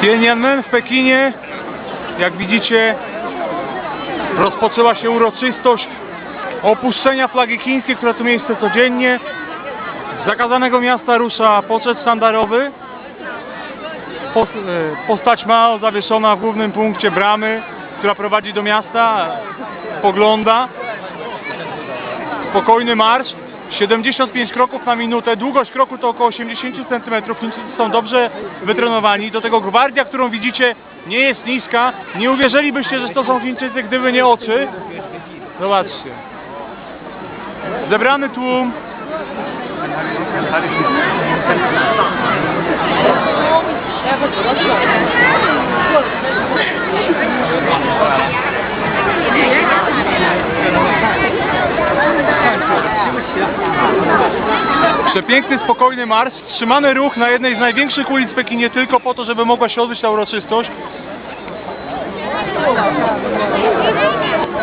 Tiananmen w Pekinie, jak widzicie, rozpoczęła się uroczystość opuszczenia flagi chińskiej, która tu miejsce codziennie. Z zakazanego miasta rusza poczet sztandarowy. E, Postać Mao zawieszona w głównym punkcie bramy, która prowadzi do miasta, pogląda. Spokojny marsz. 75 kroków na minutę, długość kroku to około 80 cm. Chińczycy są dobrze wytrenowani. Do tego gwardia, którą widzicie, nie jest niska. Nie uwierzylibyście, że to są Chińczycy, gdyby nie oczy. Zobaczcie. Zebrany tłum. Przepiękny, spokojny marsz, wstrzymany ruch na jednej z największych ulic Pekinie tylko po to, żeby mogła się odbyć ta uroczystość.